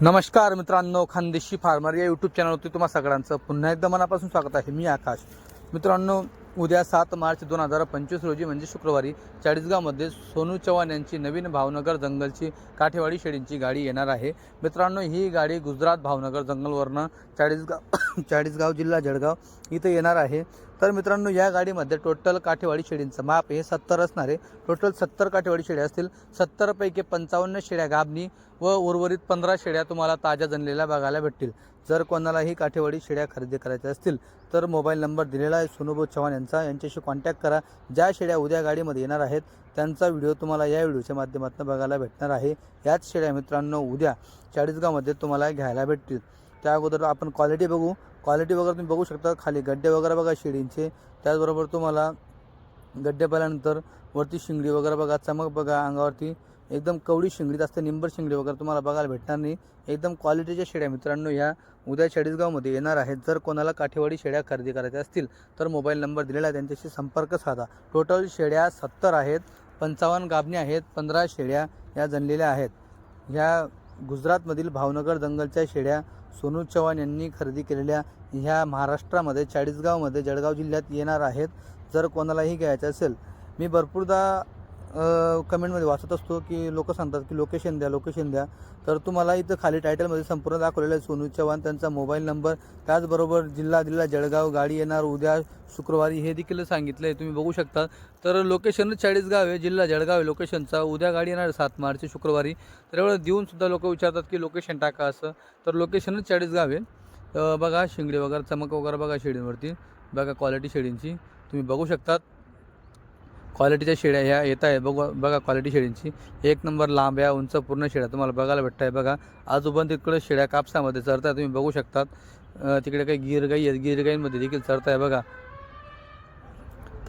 नमस्कार मित्रांनो खानदेशी फार्मर या यूट्यूब चॅनलवरती तुम्हा सगळ्यांचं पुन्हा एकदा मनापासून स्वागत आहे. मी आकाश. मित्रांनो उद्या सात मार्च दोन हजार पंचवीस रोजी म्हणजे शुक्रवारी चाळीसगावमध्ये सोनू चव्हाण यांची नवीन भावनगर जंगलची काठेवाडी शेडींची गाडी येणार आहे. मित्रांनो ही गाडी गुजरात भावनगर जंगलवरनं चाळीसगाव चाळीसगाव जिल्हा जळगाव इथं येणार आहे. तर मित्रांनो या गाडीमध्ये टोटल काठेवाडी शेळींचं माप हे सत्तर असणार आहे. टोटल सत्तर काठेवाडी शेळ्या असतील. सत्तरपैकी पंचावन्न शेळ्या गाबणी व उर्वरित पंधरा शेळ्या तुम्हाला ताज्या जनलेल्या बघायला भेटतील. जर कोणालाही काठेवाडी शेळ्या खरेदी करायच्या असतील तर मोबाईल नंबर दिलेला आहे सोनूभाऊ चव्हाण यांचा. यांच्याशी कॉन्टॅक्ट करा. ज्या शेळ्या उद्या गाडीमध्ये येणार आहेत त्यांचा व्हिडिओ तुम्हाला या व्हिडिओच्या माध्यमातून बघायला भेटणार आहे. याच शेळ्या मित्रांनो उद्या चाळीसगावमध्ये तुम्हाला घ्यायला भेटतील. त्या अगोदर आपण क्वालिटी बघू. क्वालिटी वगैरे तुम्ही बघू शकता. खाली गड्डे वगैरे बघा शेळींचे त्याचबरोबर तुम्हाला गड्डे पाहिल्यानंतर वरती शिंगडी वगैरे बघा चमक बघा अंगावरती. एकदम कवडी शिंगडीत असते निंबर शिंगडी वगैरे तुम्हाला बघायला भेटणार नाही. एकदम क्वालिटीच्या शेड्या मित्रांनो ह्या उद्या चाळीसगावमध्ये येणार आहेत. जर कोणाला काठेवाडी शेड्या खरेदी करायच्या असतील तर मोबाईल नंबर दिलेला आहे. त्यांच्याशी संपर्क साधा. टोटल शेळ्या सत्तर आहेत पंचावन्न गाभणी आहेत पंधरा शेळ्या या जनलेल्या आहेत. ह्या गुजरातमधील भावनगर जंगलच्या शेड्या सोनू चव्हाण यांनी खरेदी केलेल्या ह्या महाराष्ट्रामध्ये चाळीसगावमध्ये जळगाव जिल्ह्यात येणार आहेत. जर कोणालाही घ्यायचं असेल मी भरपूरदा कमेंटमध्ये वाचत असतो की लोक सांगतात की लोकेशन द्या लोकेशन द्या. तर तुम्हाला इथं खाली टायटलमध्ये संपूर्ण दाखवलेलं आहे. सोनू चव्हाण त्यांचा मोबाईल नंबर त्याचबरोबर जिल्हा जिल्हा जळगाव गाडी येणार. उद्या शुक्रवारी हे देखील सांगितलं आहे तुम्ही बघू शकता. तर लोकेशनच चाळीसगाव आहे. जिल्हा जळगाव आहे लोकेशनचा उद्या गाडी येणार सात मार्च शुक्रवारी. तर एवढं देऊन सुद्धा लोक विचारतात की लोकेशन टाका असं. तर लोकेशनच चाळीसगाव आहे. बघा शिंगडी वगैरे चमक वगैरे बघा शेडींवरती. बघा क्वालिटी शेडींची. तुम्ही बघू शकतात. क्वालिटीच्या शेळ्या ह्या येत आहे बघू बघा क्वालिटी शेळींची एक नंबर लांब या उंच पूर्ण शेळ्या तुम्हाला बघायला भेटत आहे. बघा आजोबन तिकडं शेळ्या कापसामध्ये चरताय तुम्ही बघू शकतात. तिकडे काही गिरगाई आहेत. गिरगाईंमध्ये देखील चरताय बघा.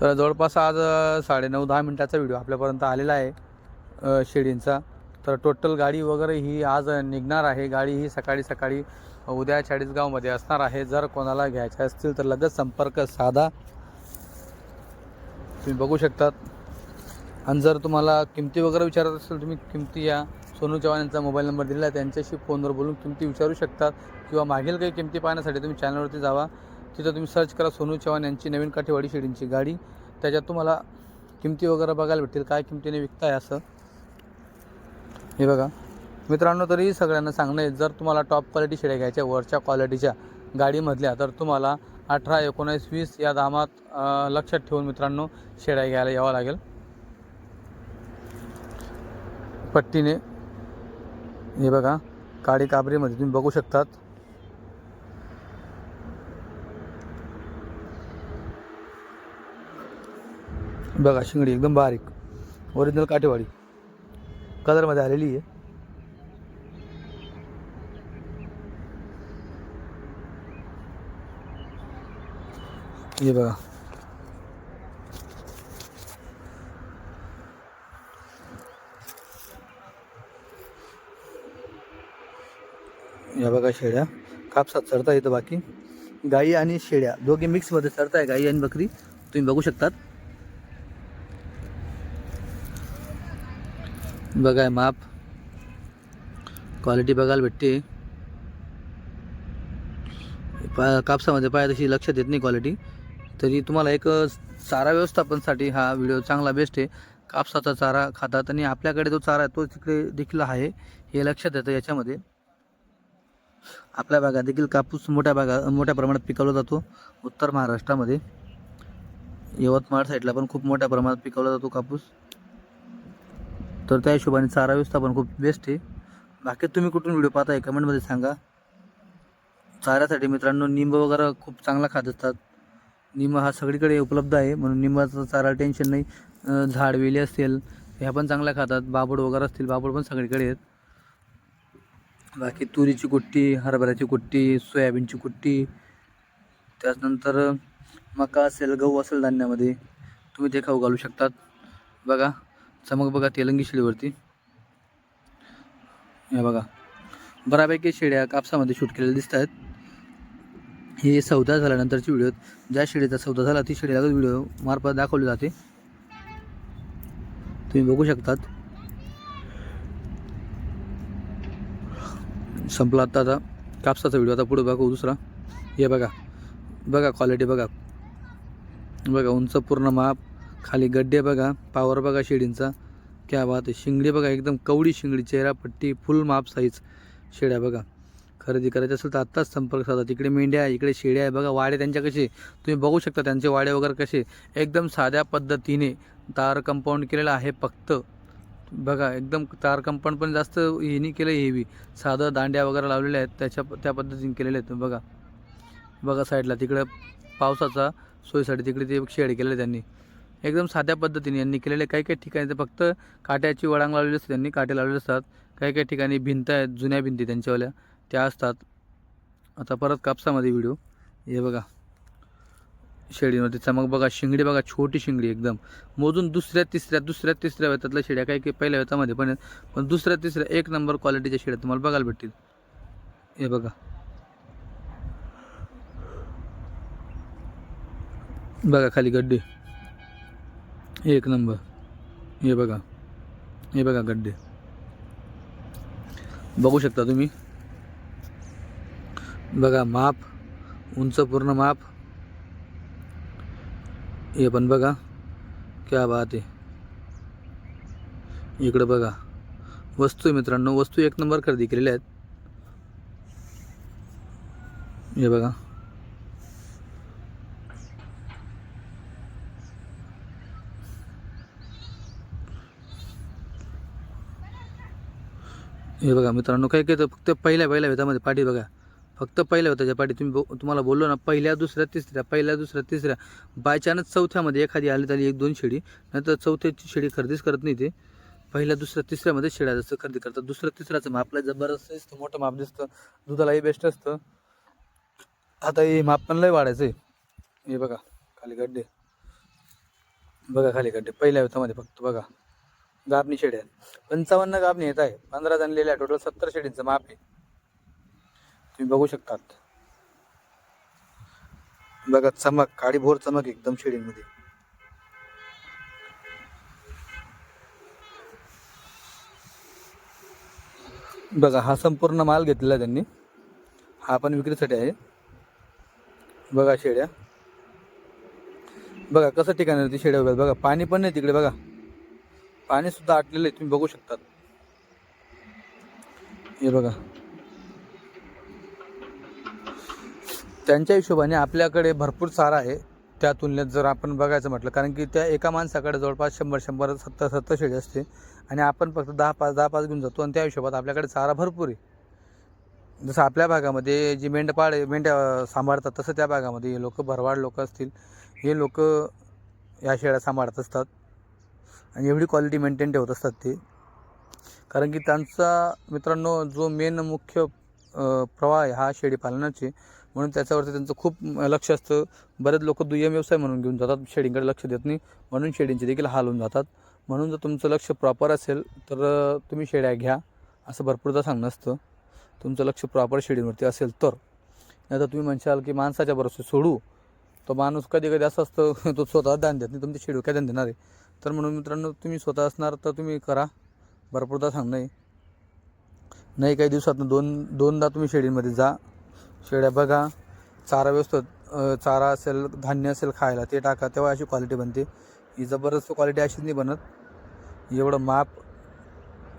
तर जवळपास आज साडे नऊ दहा मिनटाचा व्हिडिओ आपल्यापर्यंत आलेला आहे शेळींचा तर टोटल गाडी वगैरे ही आज निघणार आहे. गाडी ही सकाळी सकाळी उद्या चाळीसगावमध्ये असणार आहे. जर कोणाला घ्यायच्या असतील तर लगेच संपर्क साधा. तुम्ही बघू शकतात. आणि जर तुम्हाला किमती वगैरे विचारत असेल तुम्ही किमती या सोनू चव्हाण यांचा मोबाईल नंबर दिला आहे त्यांच्याशी फोनवर बोलून किमती विचारू शकतात. किंवा मागील काही किमती पाहण्यासाठी तुम्ही चॅनलवरती जावा. तिथं तुम्ही सर्च करा सोनू चव्हाण यांची नवीन काठीवाडी शेडींची गाडी. त्याच्यात तुम्हाला किमती वगैरे बघायला भेटतील काय किमतीने विकताय असं. हे बघा. मित्रांनो तरी सगळ्यांना सांगणं आहे जर तुम्हाला टॉप क्वालिटी शेड्या घ्यायच्या वरच्या क्वालिटीच्या गाडीमधल्या तर तुम्हाला अठरा एकोणावीस वीस या दामात लक्षात ठेवून मित्रांनो शेळ्या घ्यायला यावं लागेल. पट्टीने. हे बघा काडी काबरीमध्ये तुम्ही बघू शकतात. बघा शिंगडी एकदम बारीक. ओरिजिनल काठेवाडी. कलरमध्ये आलेली आहे. हे बघा या बघा शेळ्या. कापसात चरता येतं बाकी. गाई आणि शेळ्या. दोघे मिक्समध्ये चरताय गाई आणि बकरी. तुम्ही बघू शकतात. बघा माप. क्वालिटी बघायला भेटते. पा कापसामध्ये पाय तशी लक्षात येत नाही क्वालिटी तरी तुम्हाला एक चारा व्यवस्थापनसाठी हा व्हिडिओ चांगला बेस्ट आहे. कापसाचा चारा खातात आणि आपल्याकडे जो चारा आहे तो तिकडे देखील आहे हे लक्षात येतं याच्यामध्ये. आपल्या भागात देखील कापूस मोठ्या भागा मोठ्या प्रमाणात पिकवला जातो उत्तर महाराष्ट्रामध्ये. यवतमाळ साईडला पण खूप मोठ्या प्रमाणात पिकवला जातो कापूस. तर त्या हिशोबाने चारा व्यवस्थापन खूप बेस्ट आहे. बाकी तुम्ही कुठून व्हिडिओ पाहताय कमेंटमध्ये सांगा. चाऱ्यासाठी मित्रांनो निंब वगैरे खूप चांगला खात असतात. निंब हा सगळीकडे उपलब्ध आहे म्हणून निंबाचं चारा टेन्शन नाही. झाड वेली असेल ह्या पण चांगल्या खातात बाबड वगैरे असतील बाबड पण सगळीकडे आहेत. बाकी तुरीची कुट्टी हरभऱ्याची कुट्टी सोयाबीनची कुट्टी. त्याचनंतर मका असेल गहू असेल धान्यामध्ये तुम्ही ते खाऊ घालू शकतात. बघा चमक बघा तेलंगी शेळीवरती. हे बघा बऱ्यापैकी शेळ्या कापसामध्ये शूट केलेल्या दिसत आहेत हे सौदा झाल्यानंतरची व्हिडिओ ज्या शेळीचा सौदा झाला ती शेळीला व्हिडिओ मार्फत दाखवली जाते. तुम्ही बघू शकतात. संपला आता आता कापसाचा व्हिडिओ आता पुढे बघू दुसरा. हे बघा. बघा क्वालिटी बघा. बघा उंच पूर्ण माप खाली गड्डे बघा पावर बघा शेडींचा. क्या बात आहे. शिंगडी बघा एकदम कवडी शिंगडी चेहरा पट्टी फुल माप साईज शेड्या बघा. खरेदी करायचं असेल तर आत्ताच संपर्क साधा. तिकडे मेंढ्या आहे इकडे शेळ्या आहे. बघा वाडे त्यांच्या कसे? तुम्ही बघू शकता त्यांचे वाडे वगैरे कसे? एकदम साध्या पद्धतीने तार कंपाऊंड केलेलं आहे फक्त. बघा एकदम तार कंपाऊंड पण जास्त हेनी केलं हेवी साधं दांड्या वगैरे लावलेल्या आहेत त्याच्या त्या पद्धतीने केलेले आहेत. बघा. बघा साईडला तिकडं पावसाचा सोयीसाठी तिकडे ते शेड केलेलं त्यांनी. एकदम साध्या पद्धतीने यांनी केलेले काही काही ठिकाणी तर फक्त काट्याची वळांग लावलेली असते त्यांनी. काटे लावलेले असतात. काही काही ठिकाणी भिंत आहेत जुन्या भिंती त्यांच्यावाल्या. त्या असतात. आता परत कापसामध्ये व्हिडिओ हे बघा. शेळीमध्ये चमक बघा. शिंगडी बघा. छोटी शिंगडी एकदम. मोजून दुसऱ्या तिसऱ्या दुसऱ्या तिसऱ्या वेतातल्या शेड्या काही काही पहिल्या वेतामध्ये पण आहेत. पण दुसऱ्या तिसऱ्या एक नंबर क्वालिटीच्या शेड्या तुम्हाला बघायला भेटतील. हे बघा. बघा खाली गड्डे. एक नंबर. हे बघा. हे बघा गड्डे. बघू शकता तुम्ही. बघा माप उंच पूर्ण माप. हे पण बघा क्या बात आहे. इकडं बघा वस्तू आहे मित्रांनो वस्तू एक नंबर खरेदी केलेल्या आहेत. हे बघा. हे बघा मित्रांनो काय काय तर फक्त पहिल्या पहिल्या वेतामध्ये पाठी बघा. फक्त पहिल्या होत्या पाठी. तुम्ही बो तुम्हाला बोललो ना पहिल्या दुसऱ्या तिसऱ्या पहिल्या दुसऱ्या तिसऱ्या. बाय चान्स चौथ्यामध्ये एखादी आली तरी एक दोन शेळी नंतर चौथ्याची शेळी खरेदीच करत नाही ते. पहिल्या दुसऱ्या तिसऱ्यामध्ये शेळ्या जास्त खरेदी करतात. दुसऱ्या तिसऱ्याचं माप आपलं जबरदस्त दिसतं मोठं माप दिसतं. दुधालाही बेस्ट असतं. आता हे माप पण लय वाढायचं आहे. हे बघा खाली गड्डे. बघा खाली गड्डे. पहिल्या होतामध्ये फक्त बघा. गाबणी शेड्या. पंचावन्न गाबणी येत आहे. पंधरा जणलेल्या टोटल सत्तर शेडींचं माप आहे. तुम्ही बघू शकतात. बघा चमक काळी भोर चमक एकदम शेडींमध्ये बघा हा संपूर्ण माल घेतलेला आहे त्यांनी. हा पण विक्रीसाठी आहे. बघा शेड्या बघा कसं ठिकाण आहे ती शेड्या उभ्या बघा पाणी पण नाही तिकडे बघा. पाणी सुद्धा आटलेलं आहे तुम्ही बघू शकतात. हे बघा. त्यांच्या हिशोबाने आपल्याकडे भरपूर चारा आहे. त्या तुलनेत जर आपण बघायचं म्हटलं कारण की त्या एका माणसाकडे जवळपास शंभर शंभर सत्तर सत्तर शेळी असते. आणि आपण फक्त दहा पाच दहा पाच घेऊन जातो आणि त्या हिशोबात आपल्याकडे चारा भरपूर आहे. जसं आपल्या भागामध्ये जी मेंढपाळ मेंढ्या सांभाळतात तसं त्या भागामध्ये हे लोक भरवाड लोक असतील हे लोक या शेळ्या सांभाळत असतात. आणि एवढी क्वालिटी मेंटेन ठेवत असतात ते. कारण की त्यांचा मित्रांनो जो मेन मुख्य प्रवाह आहे हा शेळीपालनाचे म्हणून त्याच्यावरती त्यांचं खूप लक्ष असतं. बरेच लोक दुय्यम व्यवसाय म्हणून घेऊन जातात शेडिंगकडे लक्ष देत नाही. म्हणून शेडिंगचे देखील हाल होऊन जातात. म्हणून जर तुमचं लक्ष प्रॉपर असेल तर तुम्ही शेड्या घ्या. असं भरपूरदा सांगणं असतं तुमचं लक्ष प्रॉपर शेडींवरती असेल तर. नाही तर तुम्ही म्हणशाल की माणसाच्या भरोसे सोडू. तो माणूस कधी कधी असं असतं तो स्वतः दान देत नाही तुमची शेड्यू काय दान देणार आहे? तर म्हणून मित्रांनो तुम्ही स्वतः असणार तर तुम्ही करा. भरपूरदा सांगणं आहे. नाही काही दिवसातनं दोन दोनदा तुम्ही शेळींमध्ये जा. शेळ्या बघा. चारा व्यवस्थित चारा असेल धान्य असेल खायला ते टाका तेव्हा अशी क्वालिटी बनते. ही जबरदस्त क्वालिटी अशीच नाही बनत. एवढं माप.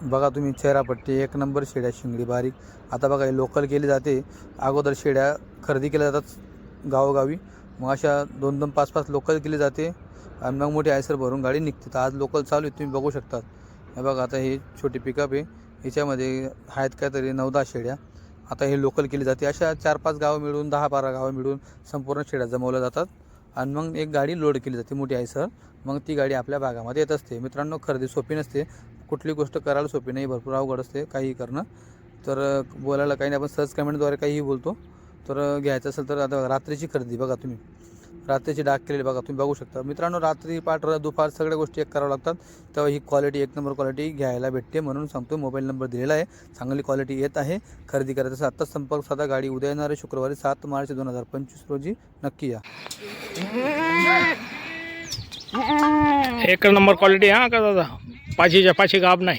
बघा तुम्ही चेहरापट्टी एक नंबर शेड्या शिंगडी बारीक. आता बघा हे लोकल केली जाते. अगोदर शेड्या खरेदी केल्या जातात गावोगावी. मग अशा दोन दोन पाच पाच लोकल केली जाते. आणि मग मोठी आयसर भरून गाडी निघते. तर आज लोकल चालू आहे तुम्ही बघू शकतात. हे बघा आता हे छोटी पिकअप आहे. याच्यामध्ये आहेत काहीतरी नऊ दहा शेड्या. आता हे लोकल केली जाते. अशा चार पाच गावं मिळून दहा बारा गावं मिळून संपूर्ण शेड्या जमवल्या जातात. आणि मग एक गाडी लोड केली जाते मोठी आहे सर मग ती गाडी आपल्या भागामध्ये येत असते. मित्रांनो खरेदी सोपी नसते. कुठली गोष्ट करायला सोपी नाही. भरपूर अवघड असते काहीही करणं. तर बोलायला काही नाही. आपण सहज कमेंटद्वारे काहीही बोलतो. तर घ्यायचं असेल तर आता रात्रीची खरेदी बघा तुम्ही. रात्रीची डाग केलेली बघा तुम्ही बघू शकता. मित्रांनो रात्री पाठ दुपार सगळ्या गोष्टी एक कराव्या लागतात तेव्हा ही क्वालिटी एक नंबर क्वालिटी घ्यायला भेटते म्हणून सांगतो. मोबाईल नंबर दिलेला आहे. चांगली क्वालिटी येत आहे. खरेदी करायचं असेल आत्ताच संपर्क साधा. गाडी उद्या येणारे शुक्रवारी सात मार्च दोन हजार पंचवीस रोजी. नक्की या. एक नंबर क्वालिटी हा का दादा? पाचीच्या पाची गाब नाही.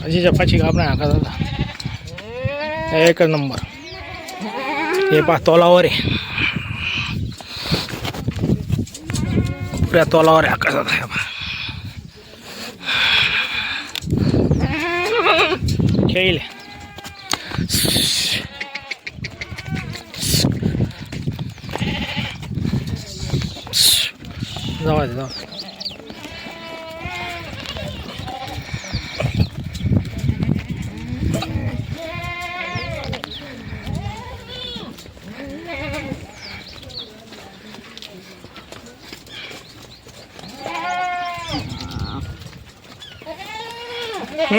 पाचीच्या पाची गाब नाही का दादा? एक नंबर हे पा तोलावर आहे पुऱ्या तोलावर आहे आकाश दादा हे पहा. खेळ जाऊ एक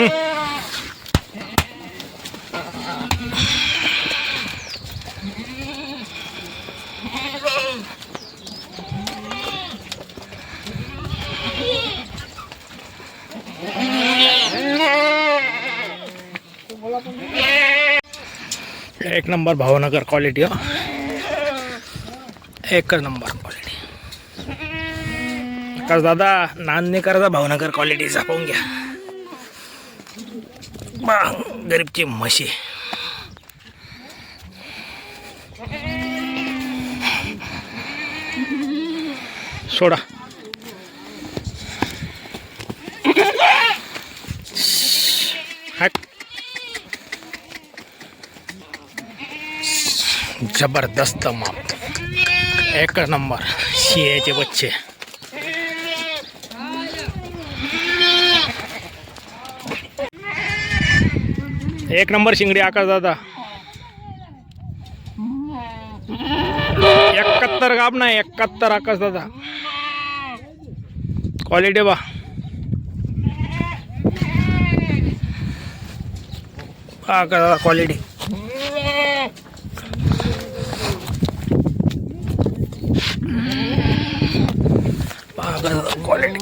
नंबर भावनगर क्वालिटी हो. एक नंबर क्वालिटी दादा नान नाही भावनगर क्वालिटीचा पाहून घ्या. बा गरीबची म्हशी. सोडा. जबरदस्त माप. एक नंबर. शियाचे बच्चे. एक नंबर शिंगडी आकाश दादा. एकाहत्तर गाब नाही एकाहत्तर आकाश दादा. क्वालिटी बा. आकाश दादा क्वालिटी क्वालिटी